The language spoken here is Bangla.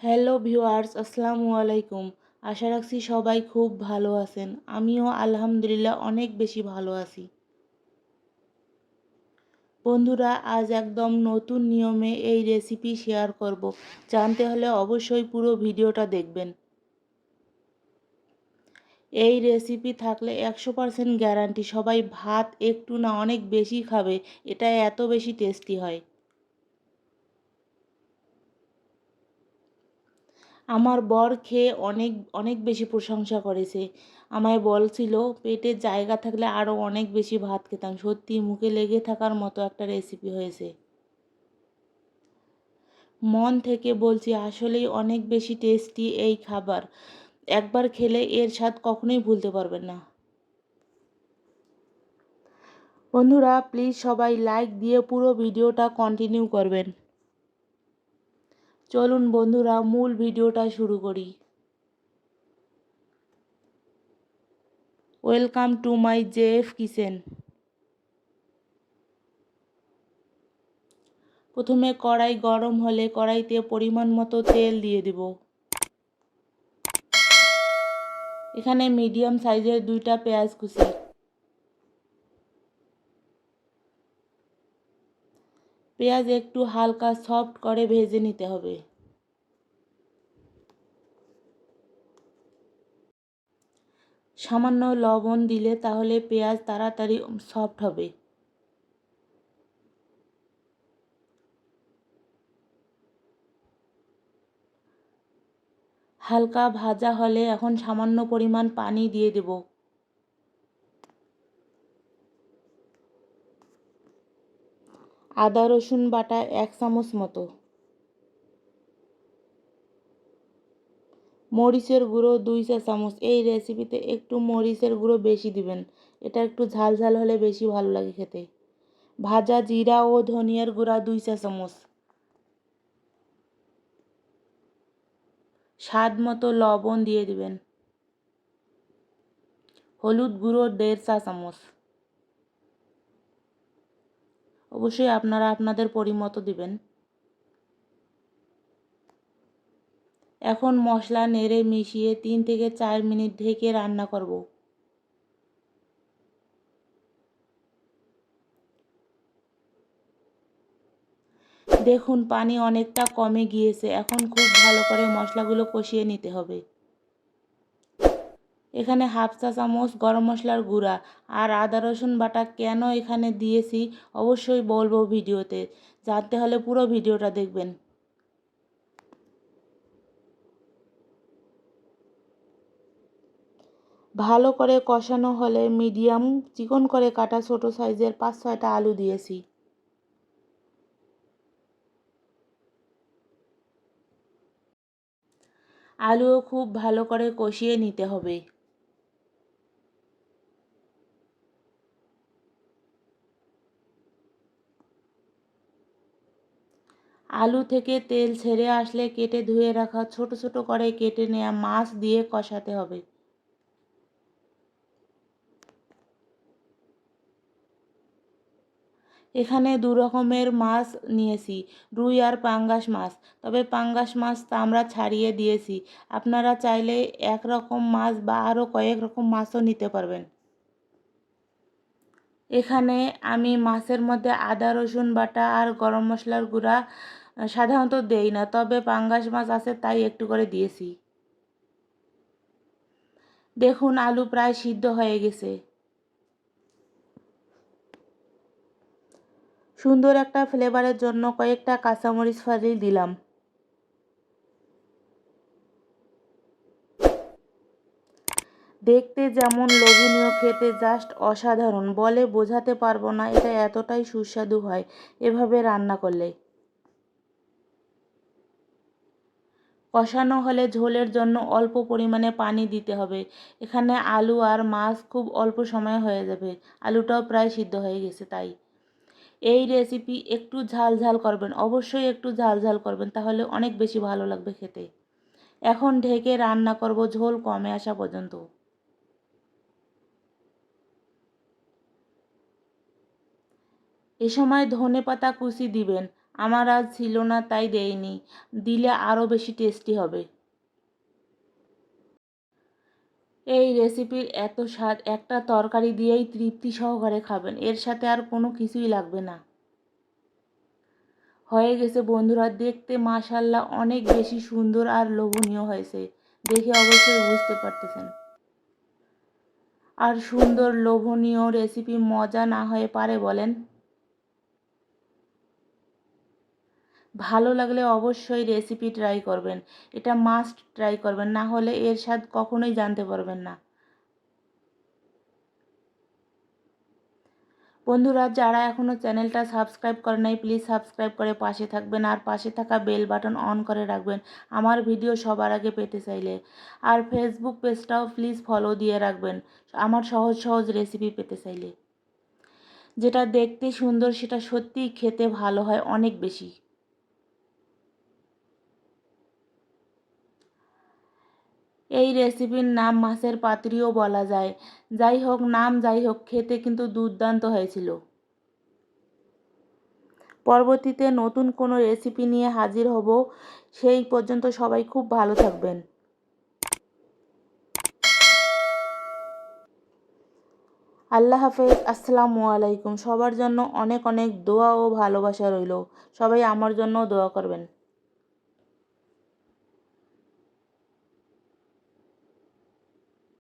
হ্যালো ভিউয়ার্স, আসসালামু আলাইকুম। আশা রাখছি সবাই খুব ভালো আছেন। আমিও আলহামদুলিল্লাহ অনেক বেশি ভালো আছি। বন্ধুরা, আজ একদম নতুন নিয়মে এই রেসিপি শেয়ার করব। জানতে হলে অবশ্যই পুরো ভিডিওটা দেখবেন। এই রেসিপি থাকলে একশো পারসেন্ট গ্যারান্টি সবাই ভাত একটু না অনেক বেশি খাবে, এটা এত বেশি টেস্টি হয়। আমার বর খেয়ে অনেক অনেক বেশি প্রশংসা করেছে। আমায় বলছিল, পেটের জায়গা থাকলে আরও অনেক বেশি ভাত খেতাম। সত্যি মুখে লেগে থাকার মতো একটা রেসিপি হয়েছে। মন থেকে বলছি, আসলেই অনেক বেশি টেস্টি এই খাবার। একবার খেলে এর স্বাদ কখনোই ভুলতে পারবেন না। বন্ধুরা প্লিজ সবাই লাইক দিয়ে পুরো ভিডিওটা কন্টিনিউ করবেন। চলুন বন্ধুরা, মূল ভিডিওটা শুরু করি। Welcome to my JF kitchen প্রথমে কড়াই গরম হলে কড়াইতে পরিমাণ মতো তেল দিয়ে দিব। এখানে মিডিয়াম সাইজের দুইটা পেঁয়াজ কুচি। পেঁয়াজ একটু হালকা সফট করে ভেজে নিতে হবে। সামান্য লবণ দিলে তাহলে পেঁয়াজ তাড়াতাড়ি সফট হবে। হালকা ভাজা হলে এখন সামান্য পরিমাণ পানি দিয়ে দেব। আদা, রসুন বাটা এক চামচ মতো। মরিচের গুঁড়ো দুই চা চামচ। এই রেসিপিতে একটু মরিচের গুঁড়ো বেশি দিবেন। এটা একটু ঝাল ঝাল হলে বেশি ভালো লাগে খেতে। ভাজা জিরা ও ধনিয়ার গুঁড়া দুই চা চামচ। স্বাদ মতো লবণ দিয়ে দিবেন। হলুদ গুঁড়ো দেড় চা চামচ। অবশ্যই আপনারা আপনাদের পরিমতো দিবেন। এখন মশলা নেড়ে মিশিয়ে তিন থেকে চার মিনিট ঢেকে রান্না করব। দেখুন, পানি অনেকটা কমে গিয়েছে। এখন খুব ভালো করে মশলাগুলো কষিয়ে নিতে হবে। এখানে হাফ চা চামচ গরম মশলার গুঁড়া আর আদা রসুন বাটা কেন এখানে দিয়েছি অবশ্যই বলব ভিডিওতে। জানতে হলে পুরো ভিডিওটা দেখবেন। ভালো করে কষানো হলে মিডিয়াম চিকন করে কাটা ছোট সাইজের পাঁচ ছয়টা আলু দিয়েছি। আলুও খুব ভালো করে কষিয়ে নিতে হবে। আলু থেকে তেল ছেড়ে আসলে কেটে ধুয়ে রাখা, ছোট ছোট করে কেটে নেওয়া মাছ দিয়ে কষাতে হবে। এখানে দু রকমের মাছ নিয়েছি, রুই আর পাঙ্গাস মাছ। তবে পাঙ্গাস মাছ তা আমরা ছাড়িয়ে দিয়েছি। আপনারা চাইলে এক রকম মাছ বা আরও কয়েক রকম মাছও নিতে পারবেন। এখানে আমি মাছের মধ্যে আদা, রসুন বাটা আর গরম মশলার গুঁড়া সাধারণত দেই না, তবে পাঙ্গাস মাছ আছে তাই একটু করে দিয়েছি। দেখুন, আলু প্রায় সিদ্ধ হয়ে গেছে। সুন্দর একটা ফ্লেভারের জন্য কয়েকটা কাঁচামরিচ ফালি দিলাম। দেখতে যেমন লোভনীয়, খেতে জাস্ট অসাধারণ। বলে বোঝাতে পারব না এটা এতটাই সুস্বাদু হয় এভাবে রান্না করলে। কষানো হলে ঝোলের জন্য অল্প পরিমাণে পানি দিতে হবে। এখানে আলু আর মাছ খুব অল্প সময় হয়ে যাবে। আলুটাও প্রায় সিদ্ধ হয়ে গেছে তাই। এই রেসিপি একটু ঝাল ঝাল করবেন, অবশ্যই একটু ঝাল ঝাল করবেন, তাহলে অনেক বেশি ভালো লাগবে খেতে। এখন ঢেকে রান্না করব ঝোল কমে আসা পর্যন্ত। এ সময় ধনে পাতা কুচি দিবেন। আমার আজ ছিল না, তাই দেয়নি। দিলে আরও বেশি টেস্টি হবে। এই রেসিপির এত স্বাদ, একটা তরকারি দিয়েই তৃপ্তি সহকারে খাবেন। এর সাথে আর কোনো কিছুই লাগবে না। হয়ে গেছে বন্ধুরা, দেখতে মাশাল্লাহ অনেক বেশি সুন্দর আর লোভনীয় হয়েছে। দেখে অবশ্যই বুঝতে পারতেছেন। আর সুন্দর, লোভনীয় রেসিপি মজা না হয়ে পারে বলেন। ভালো লাগলে অবশ্যই রেসিপি ট্রাই করবেন। এটা মাস্ট ট্রাই করবেন, না হলে এর স্বাদ কখনোই জানতে পারবেন না। বন্ধুরা, যারা এখনও চ্যানেলটা সাবস্ক্রাইব করে নাই প্লিজ সাবস্ক্রাইব করে পাশে থাকবেন আর পাশে থাকা বেল বাটন অন করে রাখবেন। আমার ভিডিও সবার আগে পেতে চাইলে। আর ফেসবুক পেজটাও প্লিজ ফলো দিয়ে রাখবেন। আমার সহজ সহজ রেসিপি পেতে চাইলে। যেটা দেখতে সুন্দর, সেটা সত্যিই খেতে ভালো হয় অনেক বেশি। এই রেসিপির নাম মাছের পাতুরিও বলা যায়। যাই হোক, নাম যাই হোক, খেতে কিন্তু দুর্দান্ত হয়েছিল। পরবর্তীতে নতুন কোনো রেসিপি নিয়ে হাজির হব। সেই পর্যন্ত সবাই খুব ভালো থাকবেন। আল্লাহ হাফেজ, আসসালামু আলাইকুম। সবার জন্য অনেক অনেক দোয়া ও ভালোবাসা রইল। সবাই আমার জন্য দোয়া করবেন।